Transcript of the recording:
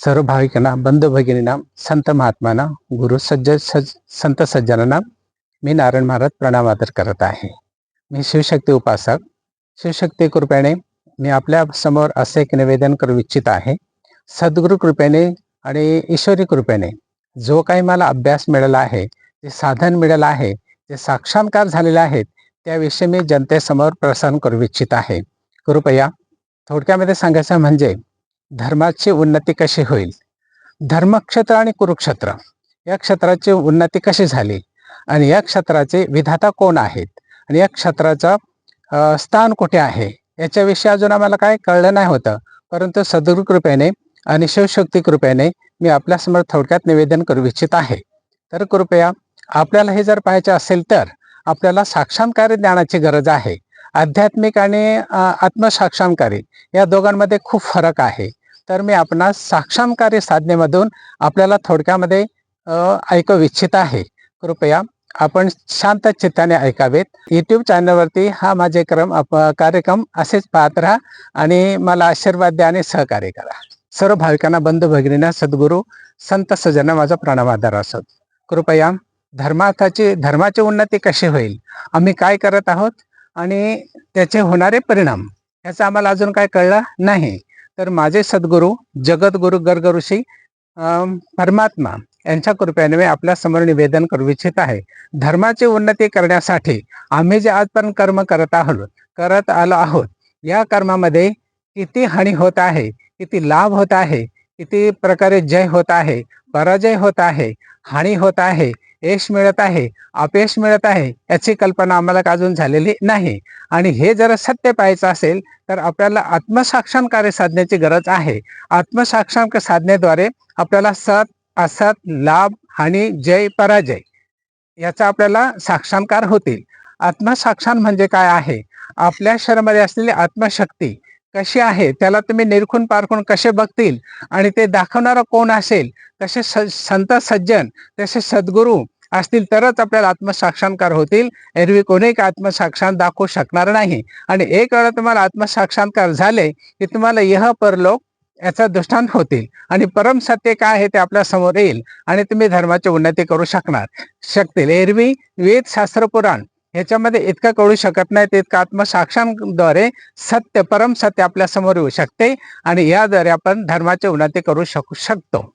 सर्व भाविकांना बंधू भगिनींना संत महात्मांना गुरु सज्ज सज संत सज्जनांना मी नारायण महाराज प्रणाम आदर करत आहे. मी शिवशक्ती उपासक. शिवशक्ती कृपेने मी आपल्यासमोर असे एक निवेदन करू इच्छित आहे. सद्गुरु कृपेने आणि ईश्वरी कृपेने जो काही मला अभ्यास मिळाला आहे जे साधन मिळालं आहे जे साक्षात्कार झालेले आहेत त्याविषयी मी जनतेसमोर प्रसारण करू इच्छित आहे. कृपया थोडक्यामध्ये सांगायचं म्हणजे धर्माची उन्नती कशी होईल? धर्मक्षेत्र आणि कुरुक्षेत्र या क्षेत्राची उन्नती कशी झाली? आणि या क्षेत्राचे विधाता कोण आहेत? आणि या क्षेत्राचं स्थान कुठे आहे? याच्याविषयी अजून आम्हाला काय कळलं नाही होतं. परंतु सद्गुरु कृपेने आणि शिवशक्ती कृपेने मी आपल्यासमोर थोडक्यात निवेदन करू इच्छित आहे. तर कृपया आपल्याला हे जर पाहायचे असेल तर आपल्याला साक्षांकारी ज्ञानाची गरज आहे. आध्यात्मिक आणि आत्मसाक्षांकारी या दोघांमध्ये खूप फरक आहे. तर मी आपणास साक्षात्कारी साधनेमधून आपल्याला थोडक्यामध्ये ऐकू इच्छित आहे. कृपया आपण शांत चित्ताने ऐकावेत. यूट्यूब चॅनलवरती हा माझे क्रम अप- कार्यक्रम असेच पाहत राहा आणि मला आशीर्वाद द्या आणि सहकार्य करा. सर्व भाविकांना बंधू भगिनींना सद्गुरू संत सजना माझा प्रणाम असत कृपया धर्मार्थाची धर्माची उन्नती कशी होईल? आम्ही काय करत आहोत? आणि त्याचे होणारे परिणाम? याचं आम्हाला अजून काय कळलं नाही. तर माझे सद्गुरू जगद्गुरु गर्ग ऋषी परमात्मा यांच्या कृपेने मी आपल्यासमोर निवेदन करू इच्छित आहे. धर्माची उन्नती करण्यासाठी आम्ही जे आजपर्यंत कर्म करत आहोत करत आलो आहोत या कर्मामध्ये किती हानी होत आहे किती लाभ होत आहे किती प्रकारे जय होत आहे पराजय होत आहे हानी होत आहे यश मिळत आहे अपयश मिळत आहे याची कल्पना आम्हाला अजून झालेली नाही? आणि हे जर सत्य पाहायचं असेल तर आपल्याला आत्मसाक्षात्कार साधण्याची गरज आहे. आत्मसाक्षात्कार साधनेद्वारे आपल्याला सत असत लाभ हानी जय पराजय याचा आपल्याला साक्षांकार होतील. आत्मसाक्षान म्हणजे काय आहे? आपल्या शरीरामध्ये असलेली आत्मशक्ती कशी आहे? त्याला तुम्ही निरखून पारखून कसे बघतील? आणि ते दाखवणारा कोण असेल? तसे स संत सज्जन तसे सद्गुरू असतील तरच आपल्याला आत्मसाक्षात्कार होतील. एरवी कोणी का आत्मसाक्षात दाखवू शकणार नाही. आणि एक वेळा तुम्हाला आत्मसाक्षात्कार झाले की तुम्हाला यह परलोक याचा दृष्टांत होतील. आणि परम सत्य काय आहे ते आपल्यासमोर येईल. आणि तुम्ही धर्माची उन्नती करू शकणार शकतील. एरवी वेद शास्त्र पुराण ह्याच्यामध्ये इतकं कळू शकत नाही तितकं आत्मसाक्षांद्वारे सत्य परम सत्य आपल्यासमोर येऊ शकते आणि याद्वारे आपण धर्माची उन्नती करू शकू शकतो.